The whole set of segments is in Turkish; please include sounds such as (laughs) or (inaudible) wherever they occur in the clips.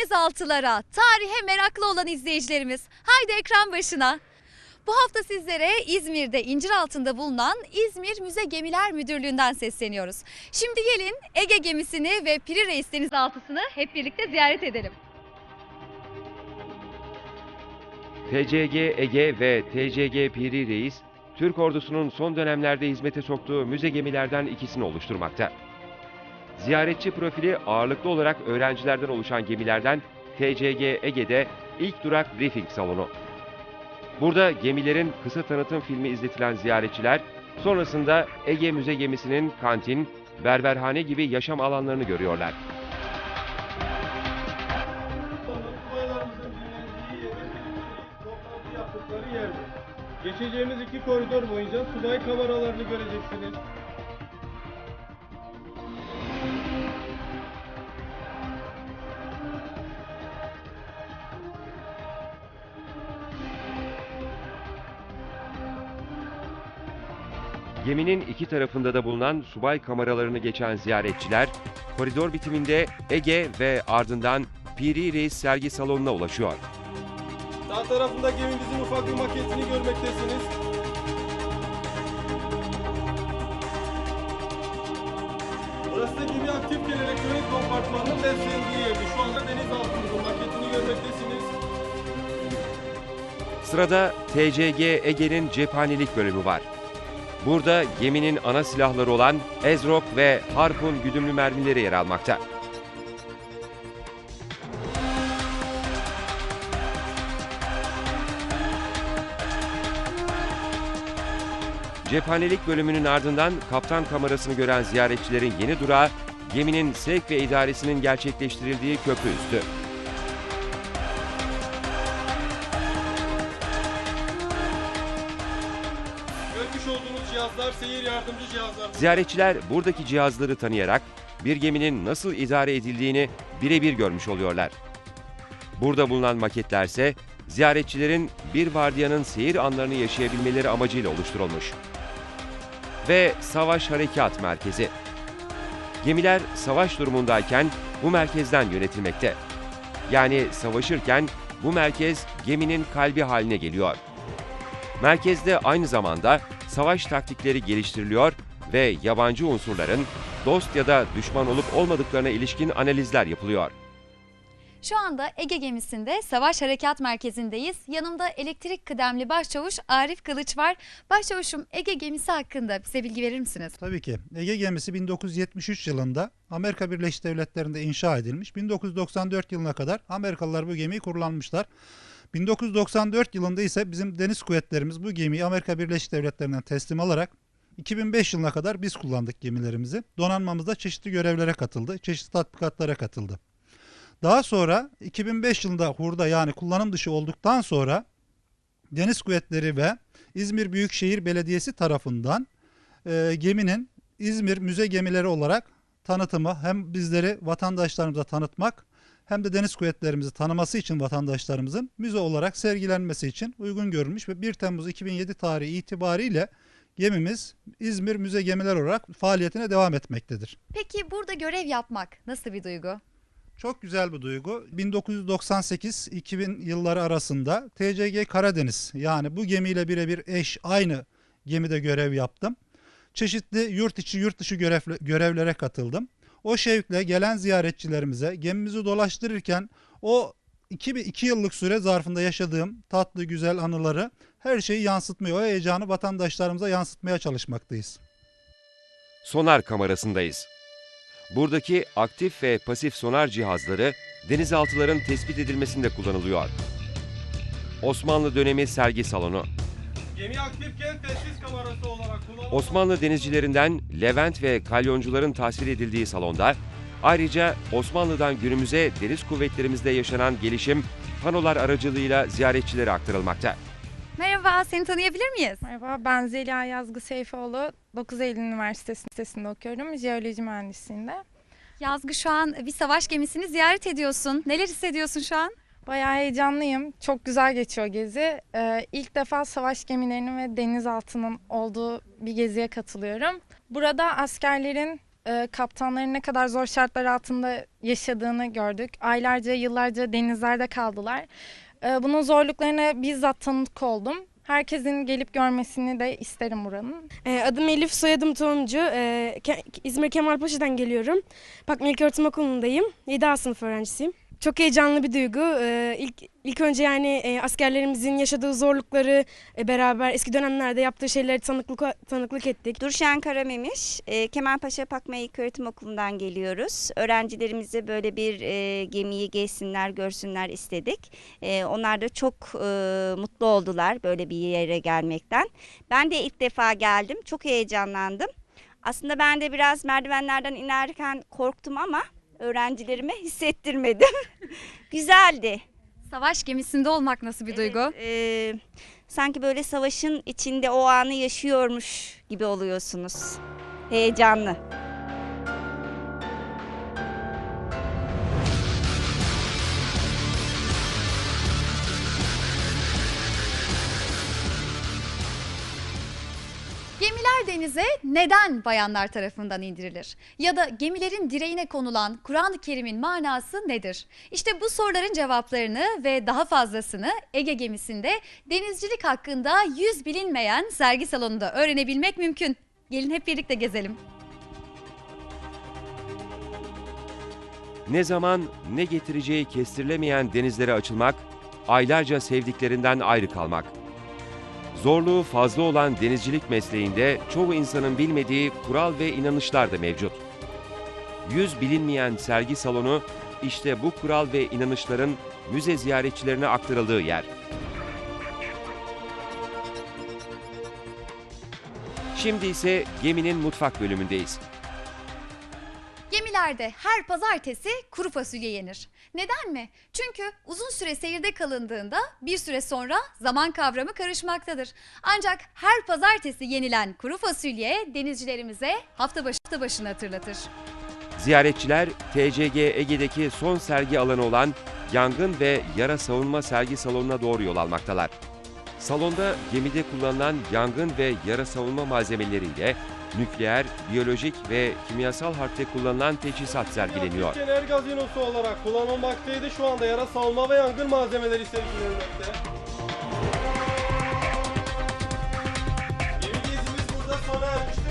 denizaltılara, tarihe meraklı olan izleyicilerimiz. Haydi ekran başına. Bu hafta sizlere İzmir'de incir altında bulunan İzmir Müze Gemiler Müdürlüğü'nden sesleniyoruz. Şimdi gelin Ege gemisini ve Piri Reis denizaltısını hep birlikte ziyaret edelim. TCG Ege ve TCG Piri Reis, Türk ordusunun son dönemlerde hizmete soktuğu müze gemilerden ikisini oluşturmakta. Ziyaretçi profili ağırlıklı olarak öğrencilerden oluşan gemilerden TCG Ege'de ilk durak briefing salonu. Burada gemilerin kısa tanıtım filmi izletilen ziyaretçiler, sonrasında Ege Müze Gemisi'nin kantin, berberhane gibi yaşam alanlarını görüyorlar. Geçeceğimiz iki koridor boyunca subay kameralarını göreceksiniz. Geminin iki tarafında da bulunan subay kameralarını geçen ziyaretçiler, koridor bitiminde Ege ve ardından Piri Reis sergi salonuna ulaşıyor. Sağ tarafında gemimizin ufak bir maketini görmektesiniz. Burası da gemi aktifken elektronik kompartmanının beslendiği yerdi. Şu anda denizaltımızın maketini görmektesiniz. Sırada TCG Ege'nin cephanelik bölümü var. Burada geminin ana silahları olan Ezrok ve Harpun güdümlü mermileri yer almakta. Cephanelik bölümünün ardından kaptan kamerasını gören ziyaretçilerin yeni durağı geminin sevk ve idaresinin gerçekleştirildiği köprü üstü. Görmüş olduğunuz cihazlar seyir yardımcı cihazlar. Ziyaretçiler buradaki cihazları tanıyarak bir geminin nasıl idare edildiğini birebir görmüş oluyorlar. Burada bulunan maketlerse ziyaretçilerin bir vardiyanın seyir anlarını yaşayabilmeleri amacıyla oluşturulmuş. Ve Savaş Harekat Merkezi. Gemiler savaş durumundayken bu merkezden yönetilmekte. Yani savaşırken bu merkez geminin kalbi haline geliyor. Merkezde aynı zamanda savaş taktikleri geliştiriliyor ve yabancı unsurların dost ya da düşman olup olmadıklarına ilişkin analizler yapılıyor. Şu anda Ege gemisinde Savaş Harekat Merkezi'ndeyiz. Yanımda elektrik kıdemli başçavuş Arif Kılıç var. Başçavuşum Ege gemisi hakkında bize bilgi verir misiniz? Tabii ki. Ege gemisi 1973 yılında Amerika Birleşik Devletleri'nde inşa edilmiş. 1994 yılına kadar Amerikalılar bu gemiyi kullanmışlar. 1994 yılında ise bizim deniz kuvvetlerimiz bu gemiyi Amerika Birleşik Devletleri'nden teslim alarak 2005 yılına kadar biz kullandık gemilerimizi. Donanmamızda çeşitli görevlere katıldı, çeşitli tatbikatlara katıldı. Daha sonra 2005 yılında hurda yani kullanım dışı olduktan sonra Deniz Kuvvetleri ve İzmir Büyükşehir Belediyesi tarafından e, geminin İzmir müze gemileri olarak tanıtımı hem bizleri vatandaşlarımıza tanıtmak hem de deniz kuvvetlerimizi tanıması için vatandaşlarımızın müze olarak sergilenmesi için uygun görülmüş ve 1 Temmuz 2007 tarihi itibariyle gemimiz İzmir müze gemiler olarak faaliyetine devam etmektedir. Peki burada görev yapmak nasıl bir duygu? Çok güzel bir duygu. 1998-2000 yılları arasında TCG Karadeniz yani bu gemiyle birebir eş aynı gemide görev yaptım. Çeşitli yurt içi yurt dışı görevle- görevlere katıldım. O şevkle gelen ziyaretçilerimize gemimizi dolaştırırken o 2, iki yıllık süre zarfında yaşadığım tatlı güzel anıları her şeyi yansıtmaya, o heyecanı vatandaşlarımıza yansıtmaya çalışmaktayız. Sonar kamerasındayız. Buradaki aktif ve pasif sonar cihazları denizaltıların tespit edilmesinde kullanılıyor. Osmanlı dönemi sergi salonu. Gemi aktifken tesis kamerası olarak kullanılmaktadır. Osmanlı denizcilerinden Levent ve kalyoncuların tasvir edildiği salonda ayrıca Osmanlı'dan günümüze deniz kuvvetlerimizde yaşanan gelişim panolar aracılığıyla ziyaretçilere aktarılmakta. Merhaba, seni tanıyabilir miyiz? Merhaba, ben Zeliha Yazgı Seyfoğlu. 9 Eylül Üniversitesi'nde okuyorum. Jeoloji mühendisliğinde. Yazgı şu an bir savaş gemisini ziyaret ediyorsun. Neler hissediyorsun şu an? Bayağı heyecanlıyım. Çok güzel geçiyor gezi. Ee, ilk defa savaş gemilerinin ve denizaltının olduğu bir geziye katılıyorum. Burada askerlerin Ee, kaptanların ne kadar zor şartlar altında yaşadığını gördük. Aylarca, yıllarca denizlerde kaldılar. Ee, bunun zorluklarına bizzat tanık oldum. Herkesin gelip görmesini de isterim buranın. Ee, Adım Elif, soyadım Tohumcu. Ee, İzmir Kemalpaşa'dan geliyorum. Pakma İlköğretim Okulu'ndayım. 7A sınıf öğrencisiyim. Çok heyecanlı bir duygu. Ee, ilk, ilk önce yani e, askerlerimizin yaşadığı zorlukları e, beraber eski dönemlerde yaptığı şeyleri tanıklık, tanıklık ettik. Durşen Karamemiş, e, Kemalpaşa Pakma İlköğretim Okulu'ndan geliyoruz. Öğrencilerimize böyle bir e, gemiyi gezsinler, görsünler istedik. E, onlar da çok e, mutlu oldular böyle bir yere gelmekten. Ben de ilk defa geldim, çok heyecanlandım. Aslında ben de biraz merdivenlerden inerken korktum ama öğrencilerime hissettirmedim. (laughs) Güzeldi. Savaş gemisinde olmak nasıl bir duygu? Evet, e, sanki böyle savaşın içinde o anı yaşıyormuş gibi oluyorsunuz. Heyecanlı. Denize neden bayanlar tarafından indirilir? Ya da gemilerin direğine konulan Kur'an-ı Kerim'in manası nedir? İşte bu soruların cevaplarını ve daha fazlasını Ege gemisinde denizcilik hakkında yüz bilinmeyen sergi salonunda öğrenebilmek mümkün. Gelin hep birlikte gezelim. Ne zaman ne getireceği kestirilemeyen denizlere açılmak, aylarca sevdiklerinden ayrı kalmak. Zorluğu fazla olan denizcilik mesleğinde çoğu insanın bilmediği kural ve inanışlar da mevcut. Yüz bilinmeyen sergi salonu işte bu kural ve inanışların müze ziyaretçilerine aktarıldığı yer. Şimdi ise geminin mutfak bölümündeyiz. Gemilerde her pazartesi kuru fasulye yenir. Neden mi? Çünkü uzun süre seyirde kalındığında bir süre sonra zaman kavramı karışmaktadır. Ancak her pazartesi yenilen kuru fasulye denizcilerimize hafta başı hafta başını hatırlatır. Ziyaretçiler TCG Ege'deki son sergi alanı olan yangın ve yara savunma sergi salonuna doğru yol almaktalar. Salonda gemide kullanılan yangın ve yara savunma malzemeleriyle nükleer, biyolojik ve kimyasal harpte kullanılan teçhizat sergileniyor. Kenar Gazinosu olarak kullanılmaktaydı. Şu anda yara savunma ve yangın malzemeleri sergilenmekte. Gemi gezimiz burada sona ermiştir.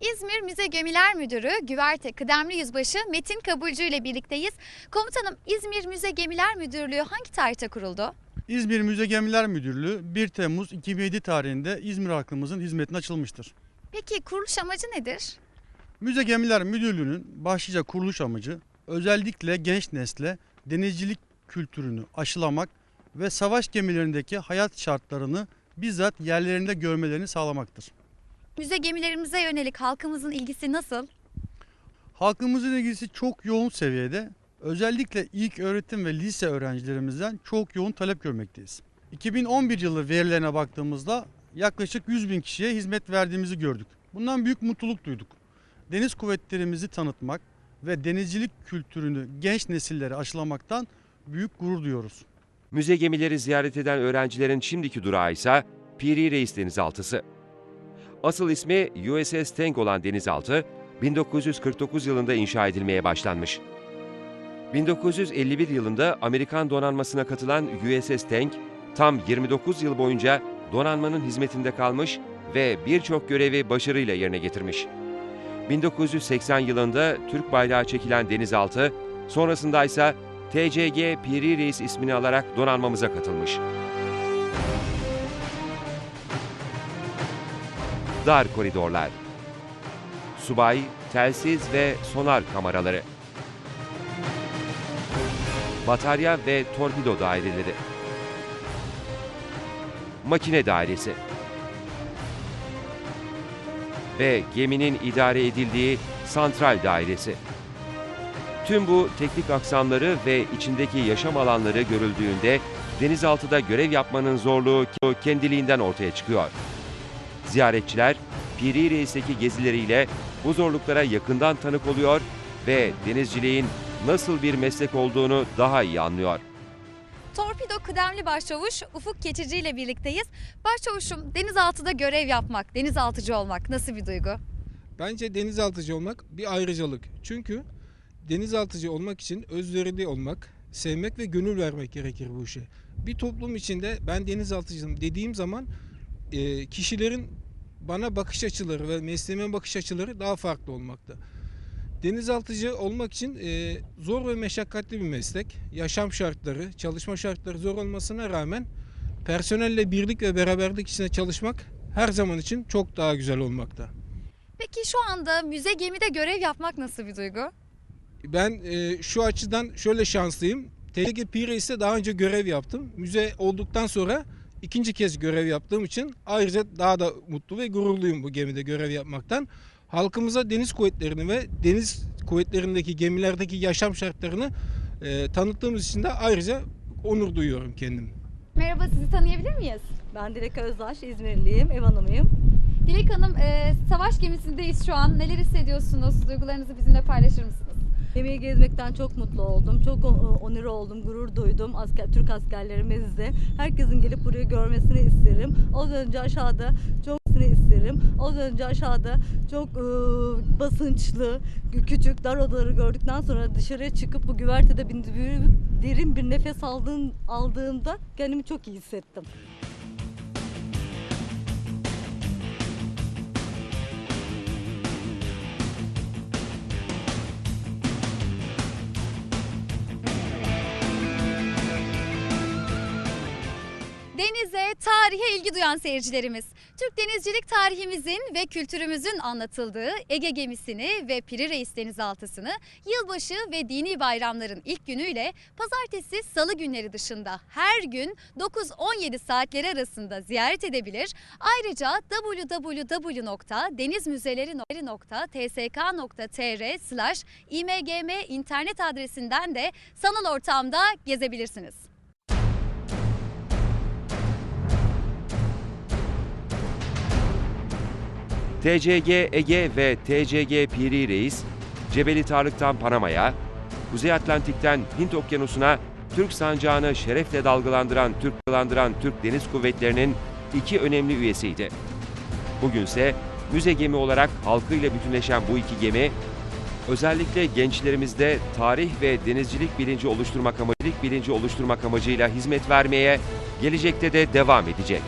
İzmir Müze Gemiler Müdürü Güverte Kıdemli Yüzbaşı Metin Kabulcu ile birlikteyiz. Komutanım İzmir Müze Gemiler Müdürlüğü hangi tarihte kuruldu? İzmir Müze Gemiler Müdürlüğü 1 Temmuz 2007 tarihinde İzmir halkımızın hizmetine açılmıştır. Peki kuruluş amacı nedir? Müze Gemiler Müdürlüğü'nün başlıca kuruluş amacı özellikle genç nesle denizcilik kültürünü aşılamak ve savaş gemilerindeki hayat şartlarını bizzat yerlerinde görmelerini sağlamaktır. Müze gemilerimize yönelik halkımızın ilgisi nasıl? Halkımızın ilgisi çok yoğun seviyede. Özellikle ilk öğretim ve lise öğrencilerimizden çok yoğun talep görmekteyiz. 2011 yılı verilerine baktığımızda yaklaşık 100 bin kişiye hizmet verdiğimizi gördük. Bundan büyük mutluluk duyduk. Deniz kuvvetlerimizi tanıtmak ve denizcilik kültürünü genç nesillere aşılamaktan büyük gurur duyuyoruz. Müze gemileri ziyaret eden öğrencilerin şimdiki durağı ise Piri Reis denizaltısı. Asıl ismi USS Tank olan denizaltı 1949 yılında inşa edilmeye başlanmış. 1951 yılında Amerikan donanmasına katılan USS Tank tam 29 yıl boyunca donanmanın hizmetinde kalmış ve birçok görevi başarıyla yerine getirmiş. 1980 yılında Türk bayrağı çekilen denizaltı, sonrasında ise TCG Piri Reis ismini alarak donanmamıza katılmış. Dar koridorlar. Subay, telsiz ve sonar kameraları. Batarya ve torpido daireleri. Makine dairesi. Ve geminin idare edildiği santral dairesi. Tüm bu teknik aksamları ve içindeki yaşam alanları görüldüğünde denizaltıda görev yapmanın zorluğu kendiliğinden ortaya çıkıyor. Ziyaretçiler Piri Reis'teki gezileriyle bu zorluklara yakından tanık oluyor ve denizciliğin nasıl bir meslek olduğunu daha iyi anlıyor. Torpido kıdemli başçavuş Ufuk Keçici ile birlikteyiz. Başçavuşum denizaltıda görev yapmak, denizaltıcı olmak nasıl bir duygu? Bence denizaltıcı olmak bir ayrıcalık. Çünkü denizaltıcı olmak için özverili olmak, sevmek ve gönül vermek gerekir bu işe. Bir toplum içinde ben denizaltıcıyım dediğim zaman e, kişilerin bana bakış açıları ve mesleğime bakış açıları daha farklı olmakta. Denizaltıcı olmak için e, zor ve meşakkatli bir meslek. Yaşam şartları, çalışma şartları zor olmasına rağmen personelle birlik ve beraberlik içinde çalışmak her zaman için çok daha güzel olmakta. Peki şu anda müze gemide görev yapmak nasıl bir duygu? Ben e, şu açıdan şöyle şanslıyım. TG Pirate'de daha önce görev yaptım. Müze olduktan sonra ikinci kez görev yaptığım için ayrıca daha da mutlu ve gururluyum bu gemide görev yapmaktan. Halkımıza deniz kuvvetlerini ve deniz kuvvetlerindeki gemilerdeki yaşam şartlarını e, tanıttığımız için de ayrıca onur duyuyorum kendim. Merhaba sizi tanıyabilir miyiz? Ben Dilek Özdaş, İzmirliyim, ev hanımıyım. Dilek Hanım e, savaş gemisindeyiz şu an. Neler hissediyorsunuz? Duygularınızı bizimle paylaşır mısınız? Gemiyi gezmekten çok mutlu oldum, çok onur oldum, gurur duydum asker, Türk askerlerimizle. Herkesin gelip burayı görmesini isterim. Az önce aşağıda çok isterim. Az önce aşağıda çok e, basınçlı, kü- küçük dar odaları gördükten sonra dışarıya çıkıp bu güvertede bir, bir- derin bir nefes aldığım, aldığımda kendimi çok iyi hissettim. Tarihe ilgi duyan seyircilerimiz. Türk denizcilik tarihimizin ve kültürümüzün anlatıldığı Ege gemisini ve Piri Reis denizaltısını yılbaşı ve dini bayramların ilk günüyle pazartesi salı günleri dışında her gün 9-17 saatleri arasında ziyaret edebilir. Ayrıca www.denizmüzeleri.tsk.tr imgm internet adresinden de sanal ortamda gezebilirsiniz. TCG Ege ve TCG Piri Reis, Cebeli Tarık'tan Panama'ya, Kuzey Atlantik'ten Hint Okyanusu'na Türk sancağını şerefle dalgalandıran Türk dalgalandıran Türk Deniz Kuvvetleri'nin iki önemli üyesiydi. Bugünse müze gemi olarak halkıyla bütünleşen bu iki gemi, özellikle gençlerimizde tarih ve denizcilik bilinci oluşturmak amacıyla bilinci oluşturmak amacıyla hizmet vermeye gelecekte de devam edecek.